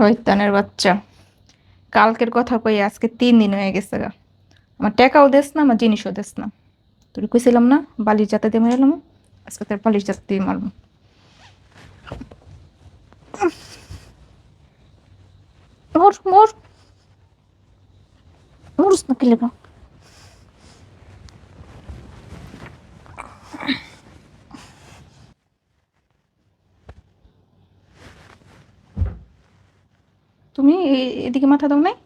শয়তানের বাচ্চা। কালকের কথা কই, আজকে তিন দিন হয়ে গেছে গা। আমার টাকাও দেস না, আমার জিনিসও দেস না। তোর কইছিলাম না বালির যাতে দিয়ে মেরালাম, আজকে তোর বালির যাতে দিয়ে মারবো। মোর মোর। না কি লেগা? তুমি এদিকে মাথা দাও নাই?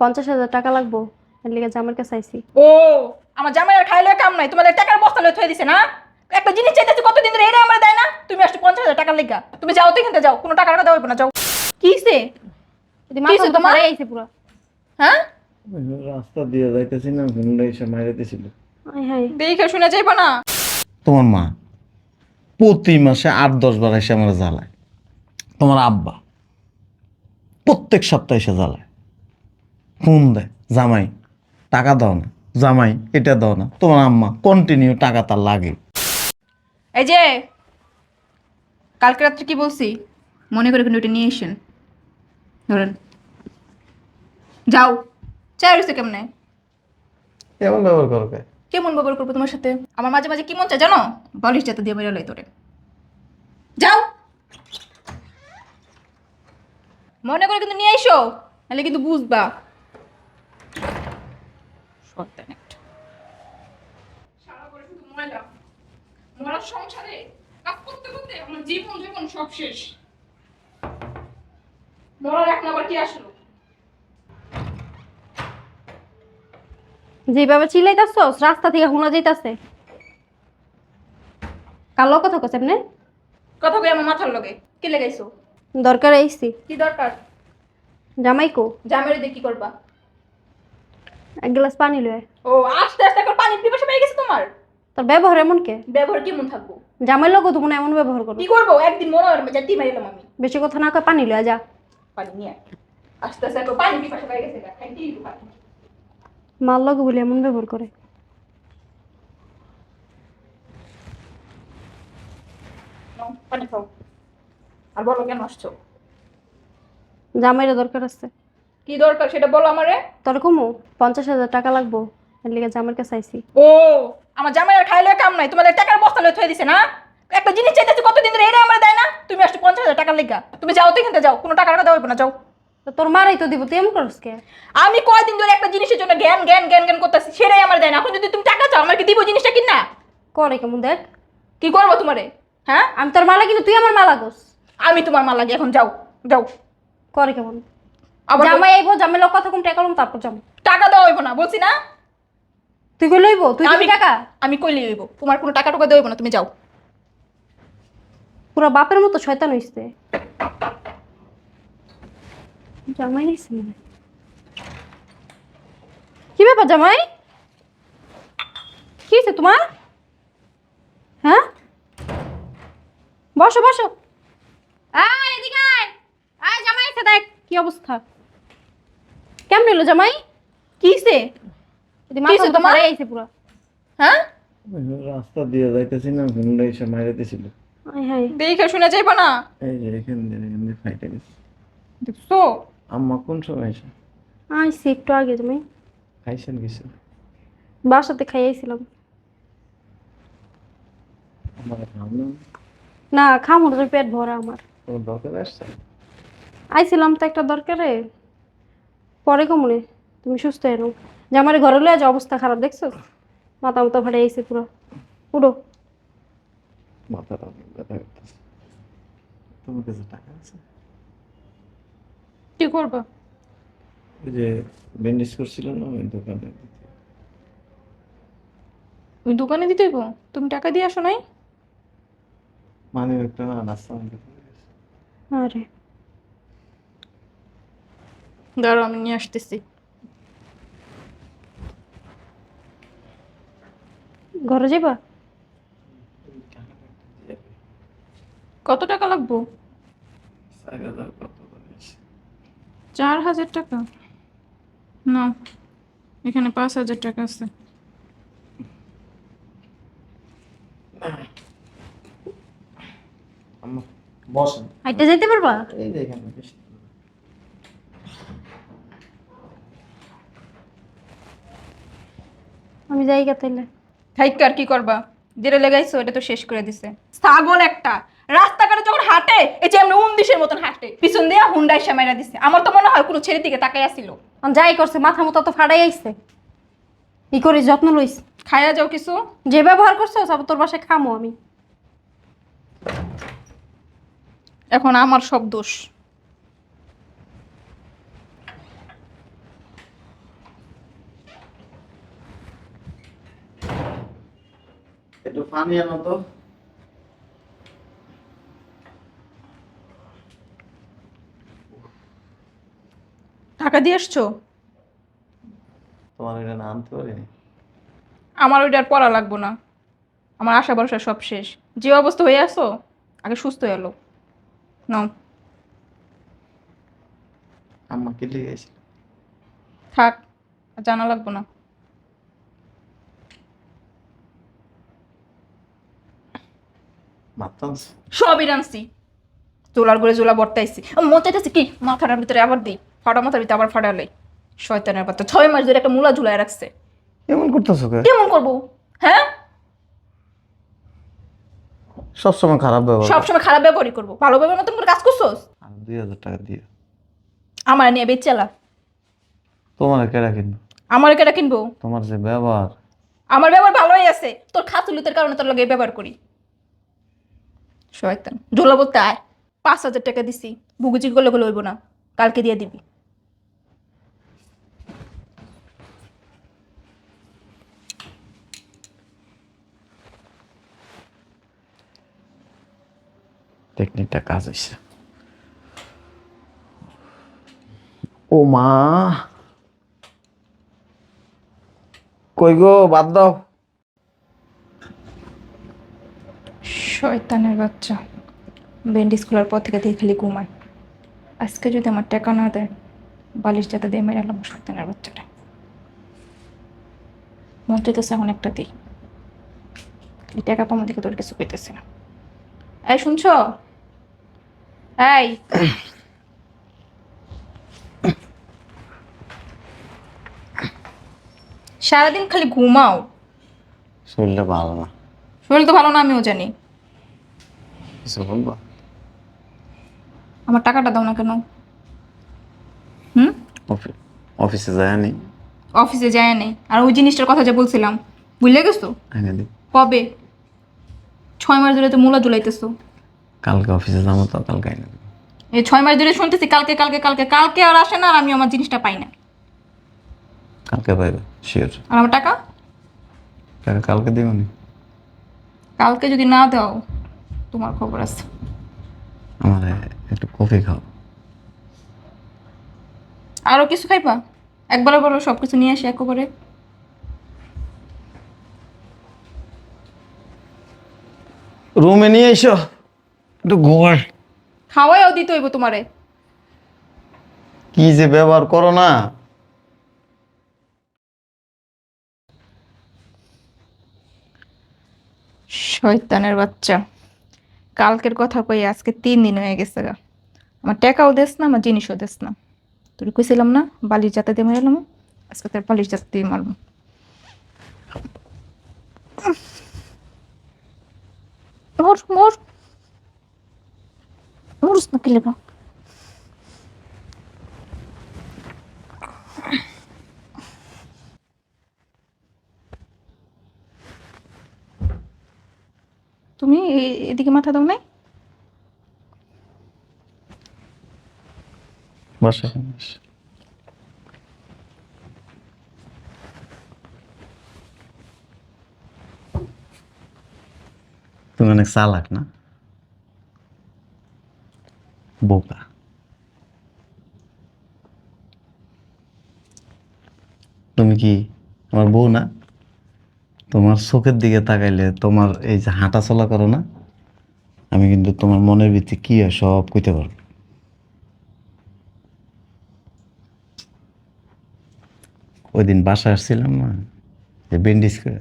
পঞ্চাশ হাজার টাকা লাগবো। এর লিগে জামার কাছে আইছি। ও আমার জামাই আর খাইলে কাম নাই। তোমাদের টাকার বস্তা লয়ে থয়ে দিছে না? একটা জিনিস চাইতেছে কতদিন ধরে এটা আমার দেয় না? তুমি আসছো পঞ্চাশ হাজার টাকার লেগা। তুমি যাও তো এখান থেকে যাও। কোনো টাকা টাকা দেওয়া না যাও। কিসে যদি মাথা তোমার? আইছে পুরো। হ্যাঁ? রাস্তা দিয়ে যাইতেছি না হুন্ডা এসে দেখে শুনে যাইবা না। তোমার মা প্রতি মাসে আট দশ বার এসে আমার জ্বালায়। তোমার আব্বা। প্রত্যেক সপ্তাহে এসে জ্বালায়। ফোন দেয় জামাই টাকা দাও না। জামাই এটা দাও না। তোমার আম্মা কন্টিনিউ টাকা তার লাগে। এই যে কালকে রাত্রে কি বলছি? মনে করে কিন্তু এটা নিয়ে এসেন ধরেন। যাও। চাই রয়েছে কেমনে? কেমন ব্যবহার করো কেমন ব্যবহার করব তোমার সাথে? আমার মাঝে মাঝে কি মন চায় জানো? বালিশ যাতে দিয়ে মেরে লাই তোরে। যাও। মনে করে কিন্তু নিয়ে এসো নাহলে কিন্তু বুঝবা। শয়তান একটা। সারা করে শুধু ময়লা। মরার সংসারে কাজ করতে করতে আমার জীবন জীবন সব শেষ। মরার এক নাম্বার কি আসলো? যেভাবে চিল্লাইতাছস রাস্তা থেকে শোনা যাইতাছে। কালো কথা কথা কই আমার মাথার লগে। কি লেগাইছো? দরকার আইছি। কি দরকার? জামাইকো জামের দিয়ে কি করবা? এক গ্লাস পানি লয় ও আস্তে আস্তে এখন পানির পিপাসা পেয়ে গেছে তোমার? তোর ব্যবহার এমন কে? ব্যবহার কেমন থাকব? জামাই লোক তুমি এমন ব্যবহার করো। কি করব? একদিন মনে হয় যাতে মারিলাম আমি। বেশি কথা না কয় পানি লয় যা। পানি নিয়ে আস্তে আস্তে এখন পানির পিপাসা পেয়ে গেছে পানি। মার লোক বলে এমন ব্যবহার করে। নাও, পানি খাও। আর বলো কেন আসছো? জামাইয়ের দরকার আছে। কি দরকার সেটা বলো আমারে। তোর কমু পঞ্চাশ হাজার টাকা লাগবো। এর লিগে জামাইয়ের কাছে আইছি। ও আমার জামাই আর খাইলে কাম নাই। তোমাদের টাকার বস্তা লয়ে থয়ে দিছে না? একটা জিনিস চাইতেছে কতদিন ধরে এটা আমার দেয় না? তুমি আসছো পঞ্চাশ হাজার টাকার লেগা। তুমি যাও তো এখান থেকে যাও। কোনো টাকা টাকা দেওয়া না যাও। তোর মারাই তো দিব তুই এমন করস কে? আমি কয়দিন ধরে একটা জিনিসের জন্য জ্ঞান জ্ঞান জ্ঞান জ্ঞান করতেছি সেটাই আমার দেয় না। এখন যদি তুমি টাকা চাও আমার কি দিব জিনিসটা কিনা? করে কেমন দেখ। কি করব তোমারে? হ্যাঁ? আমি তোর মালা কিন্তু তুই আমার মালা গোস। আমি তোমার মা লাগে এখন যাও যাও। করে কেমন? আবার জামাই আইবো জামাই লোক কথা কম টাকা লম তারপর যাম টাকা দেওয়া হইব না বলছি না। তুই কই লইবো? তুই আমি- টাকা? আমি কইলে হইব তোমার কোনো টাকা টাকা দেওয়া হইব না তুমি যাও। পুরো বাপের মতো শয়তান হইছে। জামাই নিছে কি ব্যাপার জামাই? কি হয়েছে তোমার? হ্যাঁ? বসো বসো। আয় এদিকে আয়। আয় জামাই এসে দেখ কি অবস্থা। কেমন এলো জামাই? কিসে তোমার? আইছে পুরো। হ্যাঁ? রাস্তা দিয়ে যাইতেছি না হুন্ডা এসে মাইরেতেছিল দেখে শুনে যাইবা না? এই যে এখান দিয়ে এখান দিয়ে ফাইটে গেছে। দেখছ? আম্মা কোন সময় এসে আইসি একটু আগে খাইছেন কিছু বাসাতে ভাবলাম না খামোর পেট ভরা আমার। কোনো দরকার আসছে? আইছিলাম তো একটা দরকারে। পরে কমনে তুমি সুস্থ এনো যে আমার ঘরে লয়ে যে অবস্থা খারাপ দেখছ? মাথা মতো ফাটে আইছে পুরো। পুরো মাথাটা ব্যথা করতেছে। তোমার কাছে টাকা আছে? কি করবা? ওই যে ব্যান্ডেজ করছিল না ওই দোকানে ওই দোকানে দিতে হইব? তুমি টাকা দিয়ে আসো নাই? মানে একটা না রাস্তা। আরে। দাঁড়াও আমি নিয়ে আসতেছি। ঘরে যাবা? কত টাকা লাগবো? চার হাজার টাকা? না এখানে পাঁচ হাজার টাকা আছে। বসেন। পারবা? এই দেখেন আমি যাই গা তাইলে। আর কি করবা? লাগাইছো এটা তো শেষ করে দিছে। ছাগল একটা। রাস্তাঘাটে যখন হাঁটে এই যে এমনি উন্দিশের মতন হাঁটে পিছন দিয়ে হুন্ডাই এসে দিছে। আমার তো মনে হয় কোনো ছেলের দিকে তাকাই আসিল। যাই করছে মাথা মতো তো ফাড়াই আইছে। ই করে যত্ন লইস খাইয়া যাও কিছু। যে ব্যবহার করছ সব তোর বাসায় খামো আমি। এখন আমার সব দোষ। একটু আনো তো। টাকা দিয়ে আসছো? তোমার এটা না আনতে পারিনি? আমার ওইটা আর পড়া লাগবো না। আমার আশা ভরসা সব শেষ। যে অবস্থা হয়ে আসো আগে সুস্থ হয়ে এলো। নাও। আম্মা কি থাক জানা লাগবো না। সবই রানছি জোলার করে জোলা বর্তাইছি। মচাইতেছি কি? মাথাটার ভিতরে আবার দিই। ফাটা মাথার ভিতরে আবার ফাটালে শয়তানের বাচ্চা। ছয় মাস ধরে একটা মূলা ঝুলায় রাখছে। এমন করতেছো কেমন করব? হ্যাঁ? সবসময় খারাপ ব্যবহার সবসময় খারাপ ব্যবহারই করব। ভালো ব্যবহার মতন করে কাজ করছোস? দুই হাজার টাকা দিয়ে। আমার নিয়ে বেচালা তোমার কেডা কিনবো? আমার কেটা কিনবো? তোমার যে ব্যবহার। আমার ব্যবহার ভালোই আছে। তোর খাতুলিতের কারণে তোর লাগে ব্যবহার করি। শয়তান। ঝোলা বলতে আয়। পাঁচ হাজার টাকা দিছি। বুগুচি করলে হইব না। কালকে দিয়ে দিবি। টেকনিকটা কাজ হয়েছে ও মা কই গো বাদ দাও শয়তানের বাচ্চা ব্যান্ডেজ খোলার পর থেকে দেখে খালি ঘুমায় আজকে যদি আমার টাকা না দেয় বালিশ যাতে দিয়ে মেরে এলাম শয়তানের বাচ্চাটা মন চাইতেছে এখন একটা দিই এই টাকা পামো দেখে তোর কিছু পেতেছে না এই শুনছ এই। সারাদিন খালি ঘুমাও। শরীরটা ভালো না। শরীর তো ভালো না আমিও জানি। কিছু বলবা? আমার টাকাটা দাও না কেন? হুম? অফি- অফিসে যায়নি অফিসে যায় নেই আর ওই জিনিসটার কথা যে বলছিলাম বুঝলে গেছো? কবে? ছয় মাস ধরে তো মূলা জুলাইতেছো কালকে অফিসে যাব তো কালকে দিবো। এই ছয় মাস ধরে শুনতেছি কালকে কালকে কালকে কালকে আর আসে না আর আমি আমার জিনিসটা পাই না। কালকে পাইবে শিওর আর আমার টাকা? টাকা কালকে দিব নি। কালকে যদি না দাও তোমার খবর আছে। আমার একটু কফি খাও। আরও কিছু খাইবা? একবারে বলো সব কিছু নিয়ে আসি একেবারে। রুমে নিয়ে এসো। ঘুমার খাওয়াইও দিতে হইব তোমারে। কি যে ব্যবহার করো না। শয়তানের বাচ্চা। কালকের কথা কই আজকে তিন দিন হয়ে গেছে গা। আমার টাকাও দেস না আমার জিনিসও দেস না। তুই কইছিলাম না বালির যাতে দিয়ে মেরালাম। আজকে তোর বালির যাতে দিয়ে মারবো। মোর মোর। মোরস না কি লেগা তুমি এ- এদিকে মাথা দাও নাই? বাসা। তুমি অনেক চালাক না? বোকা। তুমি কি আমার বউ না? তোমার চোখের দিকে তাকাইলে তোমার এই যে হাঁটা চলা করো না আমি কিন্তু তোমার মনের ভিত্তি কি হয় সব কইতে পারব? ওই দিন বাসায় আসছিলাম না যে বেন্ডিস করে।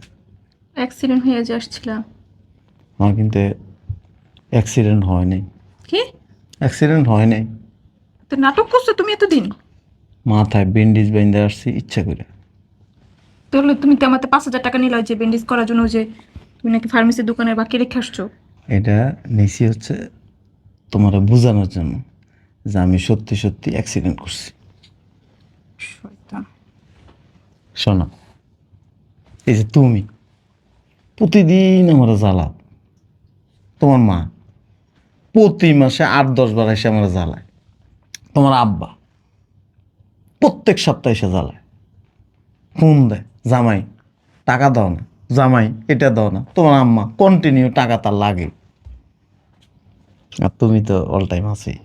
অ্যাক্সিডেন্ট হয়ে যে আসছিলাম আমার কিন্তু অ্যাক্সিডেন্ট হয়নি কি? অ্যাক্সিডেন্ট হয় নাই। তো নাটক করছ তুমি এতদিন? মাথায় বেন্ডিজ বেঁধে আসছি ইচ্ছা করে। তাহলে তুমি তো আমাকে পাঁচ হাজার টাকা নিলে যে ব্যান্ডেজ করার জন্য যে তুমি নাকি ফার্মেসির দোকানের বাকি রেখে আসছো। এটা নিছি হচ্ছে তোমার বোঝানোর জন্য যে আমি সত্যি সত্যি অ্যাক্সিডেন্ট করছি। শোনো এই যে তুমি প্রতিদিন আমার জ্বালাও তোমার মা প্রতি মাসে আট, দশ বার এসে আমার জ্বালায়। তোমার আব্বা প্রত্যেক সপ্তাহে এসে জ্বালায়। ফোন দেয়, জামাই, টাকা দাও না। জামাই, এটা দাও না। তোমার আম্মা কন্টিনিউ টাকা তার লাগে। আর তুমি তো অল টাইম আছি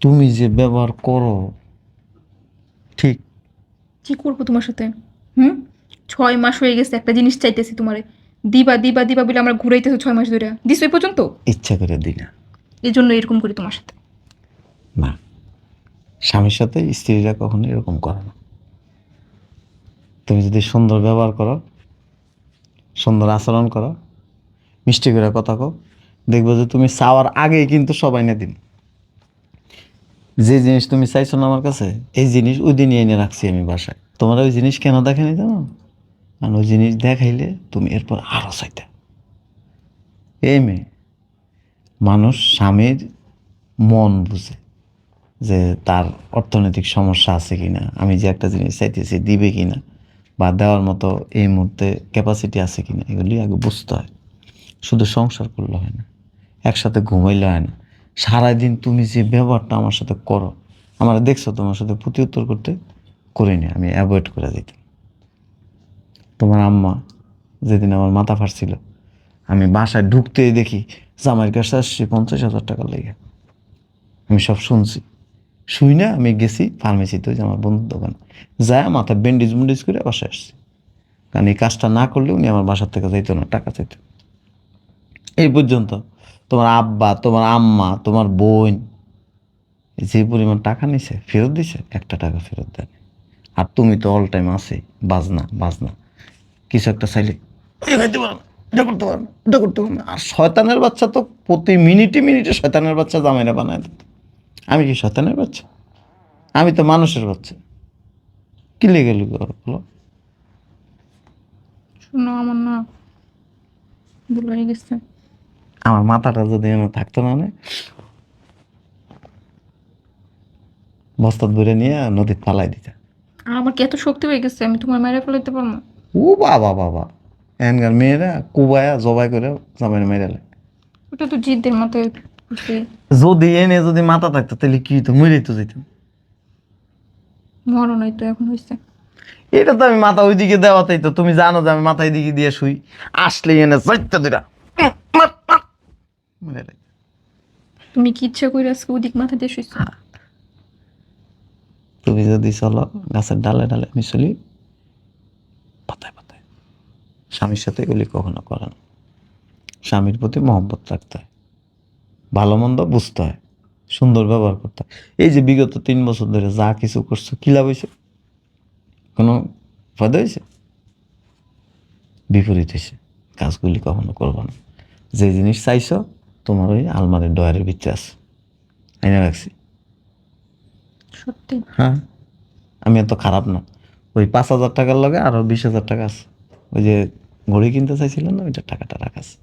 তুমি যে ব্যবহার করো, ঠিক। কি করব তোমার সাথে? হুম? ছয় মাস হয়ে গেছে, একটা জিনিস চাইতেছি তোমারে। দিবা দিবা দিবা বলে আমরা ঘুরাইতেছো ছয় মাস ধরে। দিস এই পর্যন্ত? ইচ্ছা করে দিই না। এই জন্য এরকম করি তোমার সাথে। না। স্বামীর সাথে স্ত্রীরা কখনো এরকম করে না। তুমি যদি সুন্দর ব্যবহার করো সুন্দর আচরণ করো মিষ্টি করে কথা কও দেখব যে তুমি চাওয়ার আগেই কিন্তু সবাই না দিন যে জিনিস তুমি চাইছো না আমার কাছে এই জিনিস ওই দিনই এনে রাখছি আমি বাসায়। তোমার ওই জিনিস কেন দেখেনি জানো? কারণ ওই জিনিস দেখাইলে তুমি এরপর আরও চাইতে। এই মেয়ে, মানুষ স্বামীর মন বুঝে যে তার অর্থনৈতিক সমস্যা আছে কিনা, আমি যে একটা জিনিস চাইতেছি দিবে কিনা, বা দেওয়ার মতো এই মুহূর্তে ক্যাপাসিটি আছে কিনা, এগুলি আগে বুঝতে হয়। শুধু সংসার করলে হয় না, একসাথে ঘুমাইলে হয় না। সারাদিন তুমি যে ব্যবহারটা আমার সাথে করো, আমার দেখছ তোমার সাথে প্রতি উত্তর করতে করিনি, আমি অ্যাভয়েড করে দিতাম। তোমার আম্মা যেদিন আমার মাথা ফাটছিল আমি বাসায় ঢুকতেই দেখি জামাইয়ের কাছে আসছি পঞ্চাশ হাজার টাকা লেগে। আমি সব শুনছি। শুই না, আমি গেছি ফার্মেসিতে ওই যে আমার বন্ধুর দোকান। যায় মাথায় ব্যান্ডেজ ব্যান্ডেজ করে বাসায় আসছি। কারণ এই কাজটা না করলে উনি আমার বাসার থেকে যাইতো না, টাকা চাইতো। এই পর্যন্ত তোমার আব্বা, তোমার আম্মা, তোমার বোন যে পরিমাণ টাকা নিছে, ফেরত দিছে, একটা টাকা ফেরত দেয় আর তুমি তো অল টাইম আছে বাজনা বাজনা। কিছু একটা চাইলে। "এই খাইতে পারো এটা করতে পারো এটা করতে পারো আর শয়তানের বাচ্চা তো প্রতি মিনিটে মিনিটে শয়তানের বাচ্চা জামাইনা বানায় দিত। আমি কি শয়তানের বাচ্চা? আমি তো মানুষের বাচ্চা। কি লেগে লুকে বলো? শোনো আমার না ভুল হয়ে গেছে। আমার মাথাটা যদি এমন থাকতো না বস্তাত ভরে নিয়ে নদীর পালাই দিতে। আর আমার কি এত শক্তি হয়ে গেছে আমি তোমার মেরে ফেলাইতে পারব না। ও বাবা বাবা। এনকার মেয়েরা কুবায়া জবাই করে জামাই মেরে ওটা তো জিদ্দের ঘুরছে। যদি এনে যদি মাথা থাকতো তাহলে কি তো মরেই তো যেত মরণ তো এখন হয়েছে এটা তো আমি মাথা ওইদিকে দেওয়াতেই তো। তুমি জানো যে আমি মাথা এদিকে দিয়ে শুই। আসলে এনে চারটা দুটা তুমি কি ইচ্ছা করে আজকে ওদিক মাথা দিয়ে শুয়েছো তুমি যদি চলো গাছের ডালে ডালে আমি চলি। পাতায় পাতায়। স্বামীর সাথে এগুলি কখনো করে না স্বামীর প্রতি মহব্বত রাখতে হয়। ভালো মন্দ বুঝতে হয়। সুন্দর ব্যবহার করতে হয়। এই যে বিগত তিন বছর ধরে যা কিছু করছ কি লাভ হয়েছে? কোনো ফায়দা হয়েছে? বিপরীত হয়েছে। কাজগুলি কখনো করব না। যে জিনিস চাইছো তোমার ওই আলমারির ডয়ারের ভিতরে আছে। আইনা রাখছি। সত্যি? হ্যাঁ। আমি এত খারাপ না। ওই পাঁচ হাজার টাকার লগে আরও বিশ হাজার টাকা আছে। ওই যে ঘড়ি কিনতে চাইছিলেন না ওইটা টাকাটা রাখা আছে।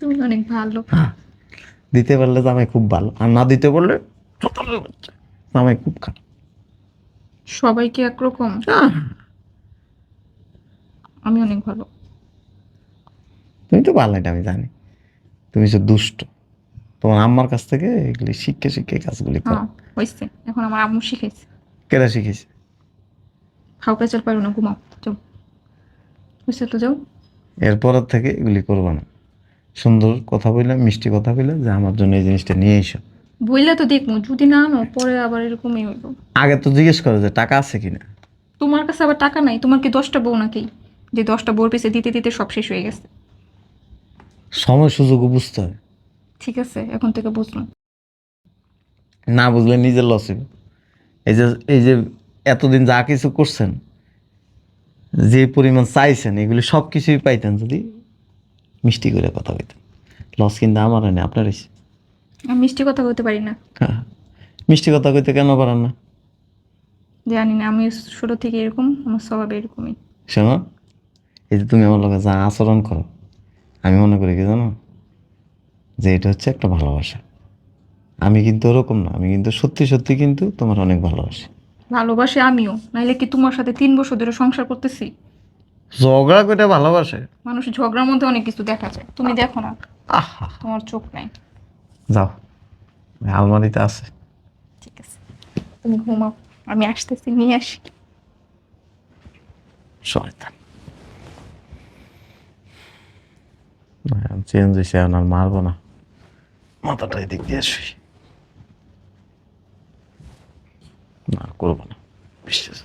তুমি অনেক ভালো। দিতে পারলে জামাই খুব ভালো। আর না দিতে পারলে। জামাই খুব খারাপ। সবাইকে একরকম? আমি অনেক ভালো। তুমি তো ভালো এটা আমি জানি। তুমি যে দুষ্ট। তোমার আম্মার কাছ থেকে এগুলি শিখে শিখে কাজগুলি কর। হ্যাঁ হয়েছে এখন আমার আম্মু শিখাইছে। কেরা শিখেছে? খাও পেঁচাল পারো না ঘুমাও যাও। হয়েছে তো যাও। এরপরের থেকে এগুলি করব না। সুন্দর কথা বললে মিষ্টি কথা বললে যে আমার জন্য এই জিনিসটা নিয়ে এসো। বইলে তো দেখব যদি না আনো পরে আবার এরকমই হইব। আগে তো জিজ্ঞেস করো যে টাকা আছে কিনা। তোমার কাছে আবার টাকা নাই তোমার কি দশটা বউ নাকি? যে দশটা বউর পেছে দিতে দিতে সব শেষ হয়ে গেছে। সময় সুযোগও বুঝতে হয়। ঠিক আছে এখন থেকে বুঝলাম। না বুঝলে নিজের লস হইব। এই যে এই যে এতদিন যা কিছু করছেন যে পরিমাণ চাইছেন এগুলি সব কিছুই পাইতেন যদি মিষ্টি করে কথা কইতেন লস কিন্তু আমার হয় না আপনার মিষ্টি কথা বলতে পারি না। হ্যাঁ মিষ্টি কথা কইতে কেন পারেন না? জানি না আমি ছোটো থেকে এরকম আমার স্বভাব এরকমই। শোনো এই যে তুমি আমার লোকে যা আচরণ করো আমি মনে করি কি জানো? যে এটা হচ্ছে একটা ভালোবাসা। আমি কিন্তু ওরকম না আমি কিন্তু সত্যি সত্যি কিন্তু তোমার অনেক ভালোবাসি। ভালোবাসি আমিও। নাইলে কি তোমার সাথে তিন বছর ধরে সংসার করতেছি? ঝগড়া করে ভালোবাসে। মানুষ ঝগড়ার মধ্যে অনেক কিছু দেখা যায়। তুমি দেখো না। আহা। তোমার চোখ নাই। যাও। আলমারিতে আছে। ঠিক আছে। তুমি ঘুমাও। আমি আসতেছি নিয়ে আসি। শয়তান। চেঞ্জ হয়েছে আর মারবো না। মাথাটা এদিক দিয়ে শুই। না করব না। বিশ্বাস